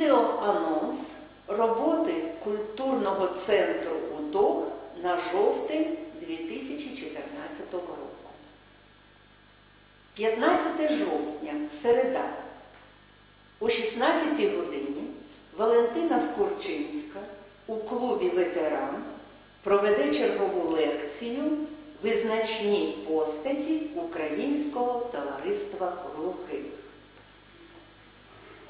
Відеоанонс роботи культурного центру УТОГ на жовтень 2014 року. 15 жовтня, середа. О 16 годині Валентина Скурчинська у клубі ветеран проведе чергову лекцію Визначні постаті Українського товариства глухих.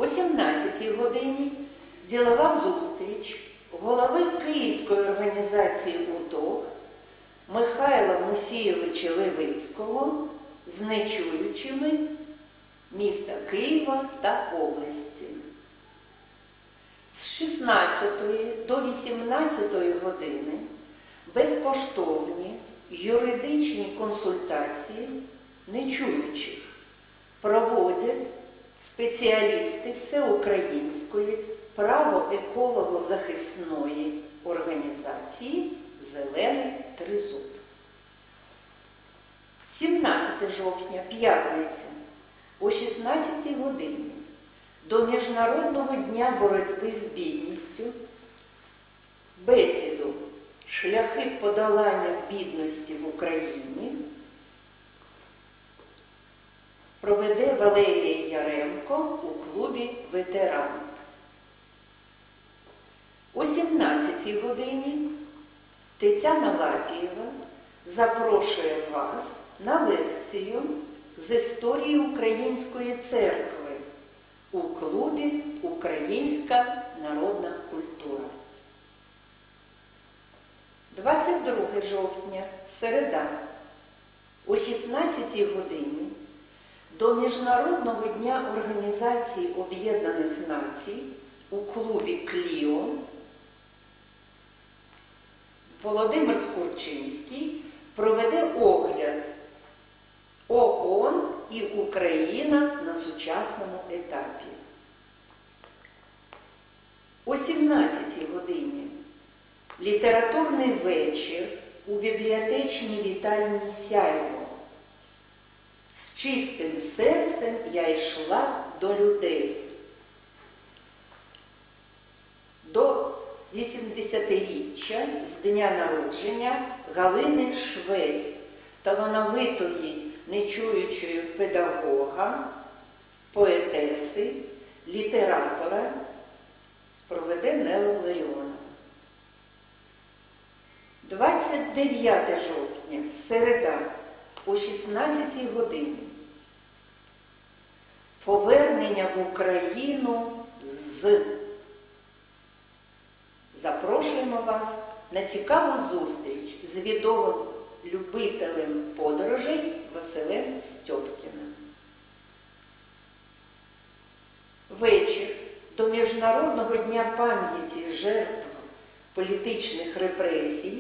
О 17 годині ділова зустріч голови Київської організації УТОГ Михайла Мусійовича Левицького з нечуючими міста Києва та області. З 16 до 18 години безкоштовні юридичні консультації нечуючих проводять спеціалісти Всеукраїнської право-еколого-захисної організації Зелений Тризуб. 17 жовтня, п'ятниця, о 16 годині до Міжнародного дня боротьби з бідністю бесіду Шляхи подолання бідності в Україні проведе Валерія Яремко у клубі ветеран. О 17 годині Тетяна Лапієва запрошує вас на лекцію з історії Української церкви у клубі Українська народна культура. 22 жовтня, середа, о 16 годині до Міжнародного дня Організації Об'єднаних Націй у клубі Кліо Володимир Скурчинський проведе огляд ООН і Україна на сучасному етапі. О 17 годині літературний вечір у бібліотечній вітальні Сяйво. З чистим серцем я йшла до людей. До 80-річчя з дня народження Галини Швець, талановитої нечуючої педагога, поетеси, літератора, проведе Нела Ларіона. 29 жовтня, середа, о 16 годині. Повернення в Україну з. Запрошуємо вас на цікаву зустріч з відомим любителем подорожей Василем Стьопкіним. Вечір до Міжнародного дня пам'яті жертв політичних репресій,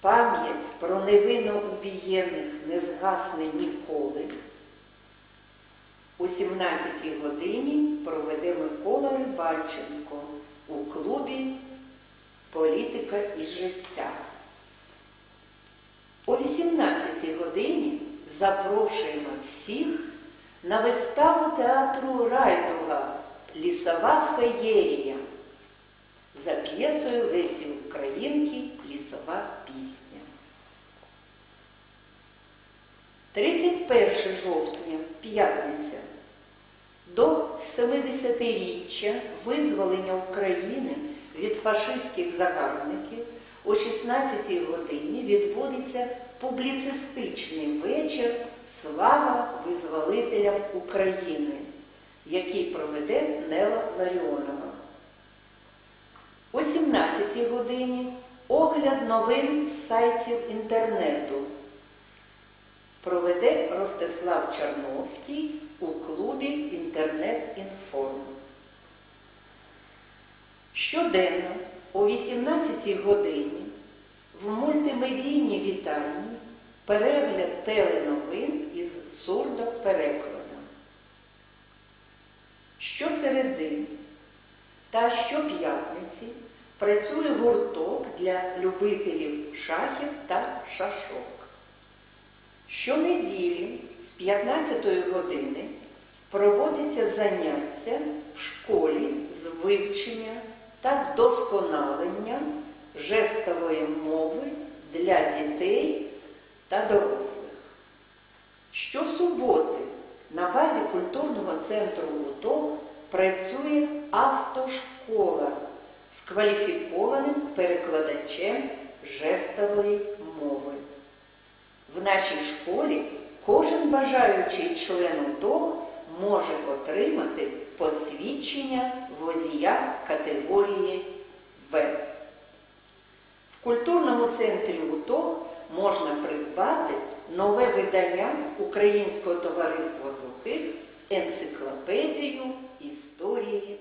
пам'ять про невинно убієних не згасне ніколи. О 17 годині проведе Микола Рибальченко у клубі Політика і життя. О 18-й годині запрошуємо всіх на виставу театру Райдуга Лісова феєрія за п'єсою Лесі Українки Лісова пісня. 31 жовтня, п'ятниця, до 70-річчя визволення України від фашистських загарбників о 16 годині відбудеться публіцистичний вечір Слава визволителям України, який проведе Нела Ларіонова. О 17-й годині огляд новин сайтів інтернету проведе Ростислав Чарновський у клубі Інтернет-Інформ. Щоденно о 18 годині в мультимедійній вітальні перегляд теленовин із сурдоперекладом. Щосереди та щоп'ятниці працює гурток для любителів шахів та шашок. Щонеділі з 15 години проводяться заняття в школі з вивчення та вдосконалення жестової мови для дітей та дорослих. Щосуботи на базі культурного центру УТО працює автошкола з кваліфікованим перекладачем жестової мови. В нашій школі кожен бажаючий член УТО може отримати посвідчення водія категорії В. В культурному центрі УТО можна придбати нове видання Українського товариства глухих енциклопедію історії